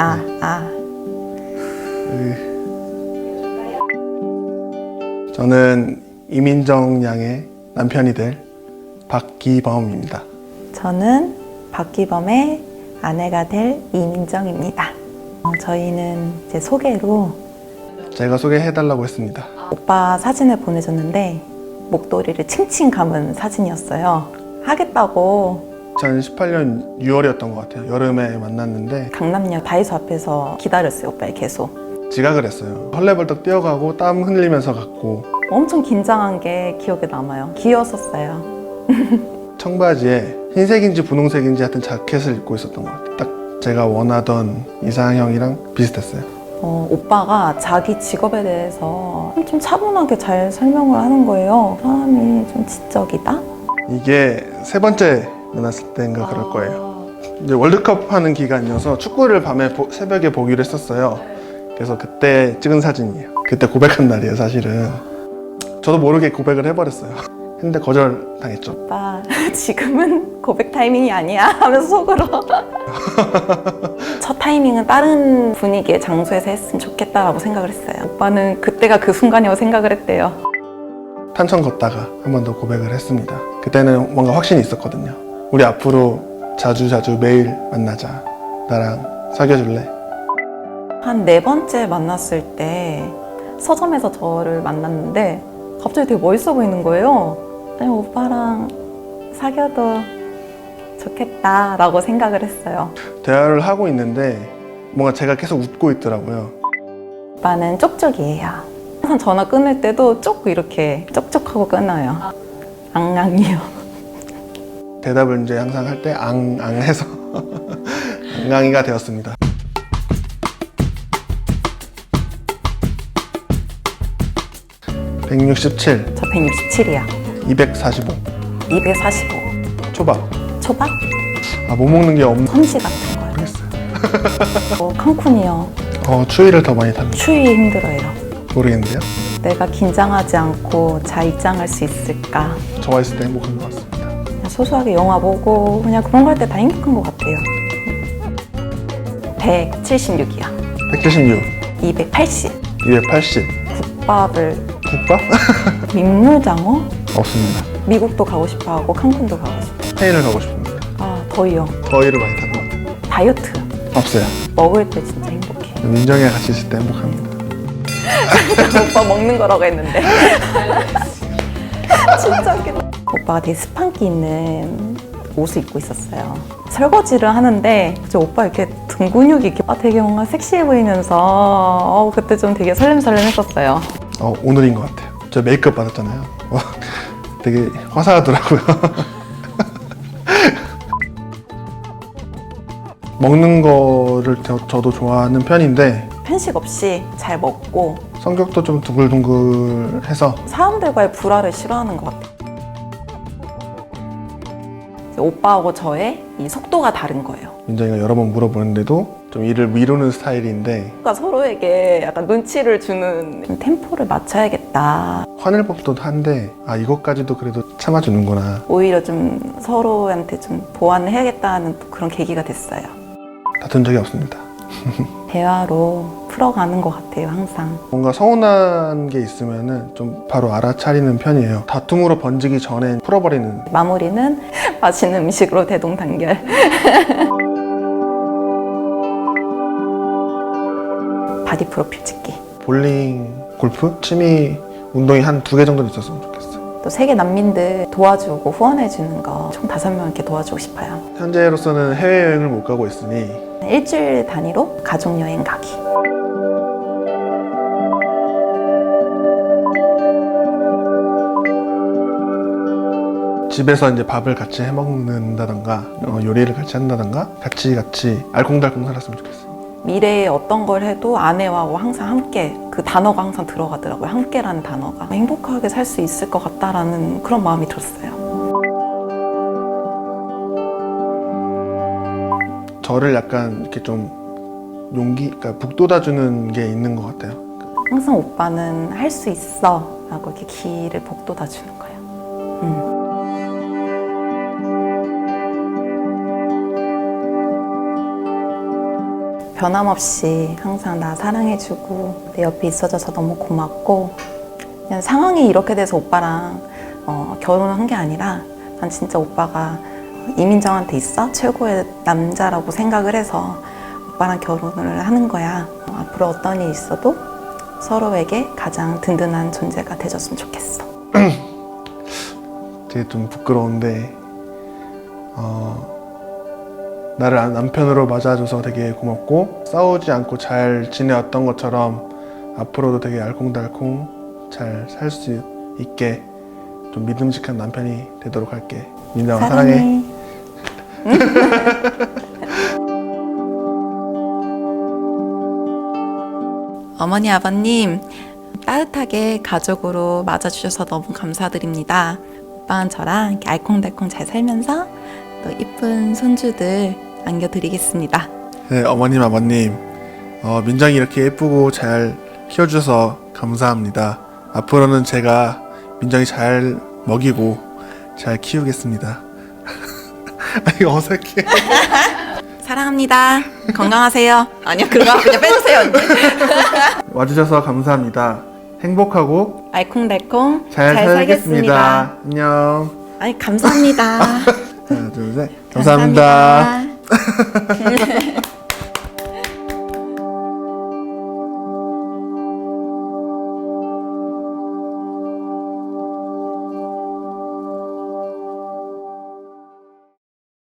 아, 아. 저는 이민정 양의 남편이 될 박기범입니다. 저는 박기범의 아내가 될 이민정입니다. 어, 저희는 이제 소개로 제가 소개해달라고 했습니다. 오빠 사진을 보내줬는데 목도리를 칭칭 감은 사진이었어요. 하겠다고 2018년 6월이었던 것 같아요. 여름에 만났는데 강남역 다이소 앞에서 기다렸어요, 오빠를 계속. 지각을 했어요. 헐레벌떡 뛰어가고 땀 흘리면서 갔고 엄청 긴장한 게 기억에 남아요. 귀여웠었어요. 청바지에 흰색인지 분홍색인지 하여튼 자켓을 입고 있었던 것 같아요. 딱 제가 원하던 이상형이랑 비슷했어요. 어, 오빠가 자기 직업에 대해서 좀 차분하게 잘 설명을 하는 거예요. 사람이 좀 지적이다? 이게 세 번째 만났을 때인가 그럴 거예요. 이제 월드컵 하는 기간이어서 축구를 밤에 보- 새벽에 보기로 했었어요. 그래서 그때 찍은 사진이에요. 그때 고백한 날이에요, 사실은. 저도 모르게 고백을 해버렸어요. 근데 거절 당했죠. 오빠 지금은 고백 타이밍이 아니야 하면서 속으로 첫 타이밍은 다른 분위기의 장소에서 했으면 좋겠다라고 생각을 했어요 오빠는 그때가 그 순간이라고 생각을 했대요 탄천 걷다가 한 번 더 고백을 했습니다. 그때는 뭔가 확신이 있었거든요. 우리 앞으로 자주 자주 매일 만나자. 나랑 사귀어줄래? 한 네 번째 만났을 때 서점에서 저를 만났는데 갑자기 되게 멋있어 보이는 거예요 아니 오빠랑 사귀어도 좋겠다라고 생각을 했어요 대화를 하고 있는데 뭔가 제가 계속 웃고 있더라고요. 오빠는 쪽쪽이에요. 항상 전화 끊을 때도 쪽 이렇게 쪽쪽하고 끊어요. 앙앙이요. 대답을 이제 항상 할 때 앙 앙해서 앙앙이가 되었습니다. (167) 저 167이야. (245) 245. 초밥 초밥? 아 못 먹는 게 없는 선지 같은 거요. 모르겠어요 어, 칸쿤이요. 어 추위를 더 많이 탑니다 추위 힘들어요. 모르겠는데요 내가 긴장하지 않고 잘 입장할 수 있을까? 저와 있을 때 행복한 것 같습니다 소소하게 영화 보고 그냥 그런 거 할 때 다 행복한 것 같아요. 176이요. 176 280. 280 국밥을 국밥 민물장어? 없습니다 미국도 가고 싶어 하고 칸쿤도 가고 싶어. 스페인을 가고 싶습니다 아, 더위요. 더위를 많이 타는 것 같아요 다이어트. 없어요 먹을 때 진짜 행복해. 민정이랑 같이 있을 때 행복합니다 오빠 먹는 거라고 했는데. 진짜 웃기다. 오빠가 되게 스판기 있는 옷을 입고 있었어요. 설거지를 하는데 이제 오빠 이렇게 등 근육이 이렇게 아, 되게 뭔가 섹시해 보이면서 어, 그때 좀 되게 설렘설렘했었어요. 어, 오늘인 것 같아요. 저 메이크업 받았잖아요. 어, 되게 화사하더라고요. 먹는 거를 저- 저도 좋아하는 편인데 편식 없이 잘 먹고 성격도 좀 둥글둥글해서 사람들과의 불화를 싫어하는 것 같아요. 오빠하고 저의 이 속도가 다른 거예요. 민정이가 여러 번 물어보는데도 좀 일을 미루는 스타일인데 그러니까 서로에게 약간 눈치를 주는 좀 템포를 맞춰야겠다. 화낼 법도 한데 아 이것까지도 그래도 참아주는구나 오히려 좀 서로한테 좀 보완을 해야겠다는 또 그런 계기가 됐어요. 다툰 적이 없습니다. 대화로 풀어가는 것 같아요, 항상. 뭔가 서운한 게 있으면은 좀 바로 알아차리는 편이에요. 다툼으로 번지기 전에 풀어버리는 마무리는 맛있는 음식으로 대동단결. 바디 프로필 찍기. 볼링, 골프, 취미 운동이 한 두 개 정도 있었으면 좋겠어요. 또 세계 난민들 도와주고 후원해주는 거 총 다섯 명 이렇게 도와주고 싶어요. 현재로서는 해외여행을 못 가고 있으니 일주일 단위로 가족여행 가기. 집에서 이제 밥을 같이 해 먹는다던가 어, 요리를 같이 한다던가 같이 같이 알콩달콩 살았으면 좋겠어요. 미래에 어떤 걸 해도 아내와 항상 함께 그 단어가 항상 들어가더라고요. 함께라는 단어가 행복하게 살 수 있을 것 같다라는 그런 마음이 들었어요. 저를 약간 이렇게 좀 용기, 그러니까 북돋아주는 게 있는 것 같아요. 항상 오빠는 할 수 있어 라고 이렇게 기를 복돋아 주는 거예요. 음. 변함없이 항상 나 사랑해주고 내 옆에 있어줘서 너무 고맙고 그냥 상황이 이렇게 돼서 오빠랑 어, 결혼을 한 게 아니라 난 진짜 오빠가 이민정한테 있어 최고의 남자라고 생각을 해서 오빠랑 결혼을 하는 거야. 어, 앞으로 어떤 일이 있어도 서로에게 가장 든든한 존재가 되줬으면 좋겠어. 되게 좀 부끄러운데 어, 나를 남편으로 맞아줘서 되게 고맙고 싸우지 않고 잘 지내왔던 것처럼 앞으로도 되게 알콩달콩 잘 살 수 있게 좀 믿음직한 남편이 되도록 할게. 민정아 사랑해. 어머니, 아버님, 따뜻하게 가족으로 맞아주셔서 너무 감사드립니다. 오빠는 저랑 이렇게 알콩달콩 잘 살면서 또 이쁜 손주들 안겨드리겠습니다. 네, 어머님 아버님 어, 민정이 이렇게 예쁘고 잘 키워주셔서 감사합니다. 앞으로는 제가 민정이 잘 먹이고 잘 키우겠습니다. 아니 어색해. 사랑합니다. 건강하세요. 아니요, 그거 그냥 빼주세요. 언니. 와주셔서 감사합니다. 행복하고 알콩달콩 잘, 살겠습니다. 안녕. 아니, 감사합니다. 하나, 둘, 셋. 감사합니다. 감사합니다.